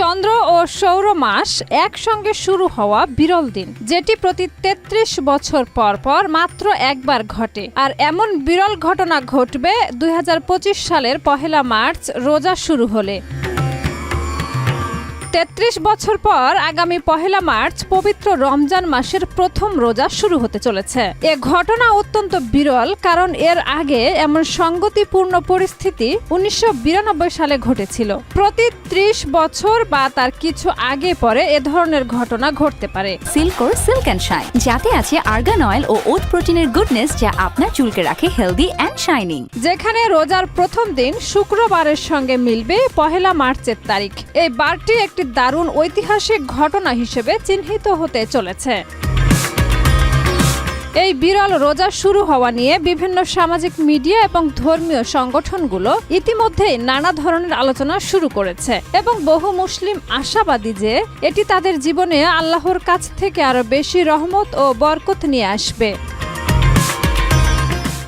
চন্দ্র ও সৌর মাস একসঙ্গে শুরু হওয়া বিরল দিন, যেটি প্রতি তেত্রিশ বছর পর পর মাত্র একবার ঘটে। আর এমন বিরল ঘটনা ঘটবে দুই হাজার পঁচিশ সালের পহেলা মার্চ, রোজা শুরু হলে। তেত্রিশ বছর পর আগামী পহেলা মার্চ পবিত্র রমজান মাসের প্রথম রোজা শুরু হতে চলেছে। এ ঘটনা অত্যন্ত বিরল কারণ এর আগে এমন সঙ্গতিপূর্ণ পরিস্থিতি উনিশশো বিরানব্বই সালে ঘটেছিল। প্রতি ত্রিশ বছর বা তার কিছু আগে পরে এ ধরনের ঘটনা ঘটতে পারে। সিল্কোর সিল্ক অ্যান্ড শাইন যাতে আছে আর্গান অয়েল ও ওট প্রোটিনের গুডনেস যা আপনার চুলকে রাখে হেলদি অ্যান্ড শাইনিং যেখানে রোজার প্রথম দিন শুক্রবারের সঙ্গে মিলবে পহেলা মার্চের তারিখ। এই বারটি একটি দারুণ ঐতিহাসিক ঘটনা হিসেবে চিহ্নিত হতে চলেছে। এই বিরল রোজা শুরু হওয়া নিয়ে বিভিন্ন সামাজিক মিডিয়া এবং ধর্মীয় সংগঠনগুলো ইতিমধ্যেই নানা ধরনের আলোচনা শুরু করেছে এবং বহু মুসলিম আশাবাদী যে এটি তাদের জীবনে আল্লাহর কাছ থেকে আরও বেশি রহমত ও বরকত নিয়ে আসবে।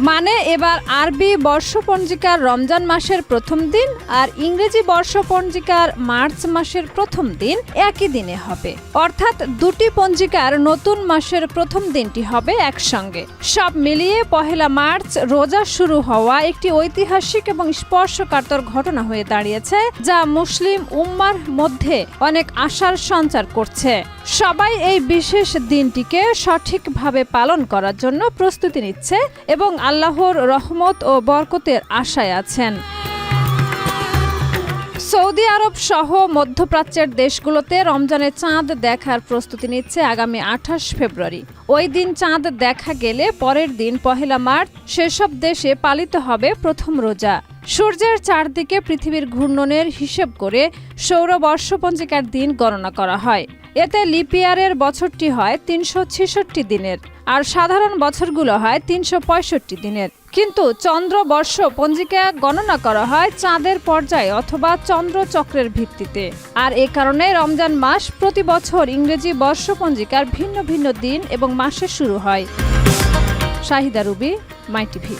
মানে এবার আরবি বর্ষপঞ্জিকার রমজান মাসের প্রথম দিন আর ইংরেজি বর্ষপঞ্জিকার মার্চ মাসের প্রথম দিন একই দিনে হবে। অর্থাৎ দুটি পঞ্জিকার নতুন মাসের প্রথম দিনটি হবে একসঙ্গে। সব মিলিয়ে পহেলা মার্চ রোজা শুরু হওয়া একটি ঐতিহাসিক এবং স্পর্শকাতর ঘটনা হয়ে দাঁড়িয়েছে, যা মুসলিম উম্মার মধ্যে অনেক আশার সঞ্চার করছে। সবাই এই বিশেষ দিনটিকে সঠিকভাবে পালন করার জন্য প্রস্তুতি নিচ্ছে এবং আল্লাহর রহমত ও বরকতের আশায় আছেন। সৌদি আরব সহ মধ্যপ্রাচ্যের দেশগুলোতে রমজানের চাঁদ দেখার প্রস্তুতি নিচ্ছে আগামী আঠাশ ফেব্রুয়ারি। ওই দিন চাঁদ দেখা গেলে পরের দিন পহেলা মার্চ সেসব দেশে পালিত হবে প্রথম রোজা। সূর্যের চারদিকে পৃথিবীর ঘূর্ণনের হিসেব করে সৌর বর্ষপঞ্জিকার দিন গণনা করা হয়। এতে লিপিয়ারের বছরটি হয় তিনশো ছেষট্টি দিনের। আর সাধারণ বছরগুলো হয় তিনশো পঁয়ষট্টি দিনের। কিন্তু চন্দ্র বর্ষ পঞ্জিকা গণনা করা হয় চাঁদের পর্যায়ে অথবা চন্দ্র চক্রের ভিত্তিতে। আর এ কারণে রমজান মাস প্রতি বছর ইংরেজি বর্ষ পঞ্জিকার ভিন্ন ভিন্ন দিন এবং মাসে শুরু হয়। Shahida Ruby, my TV.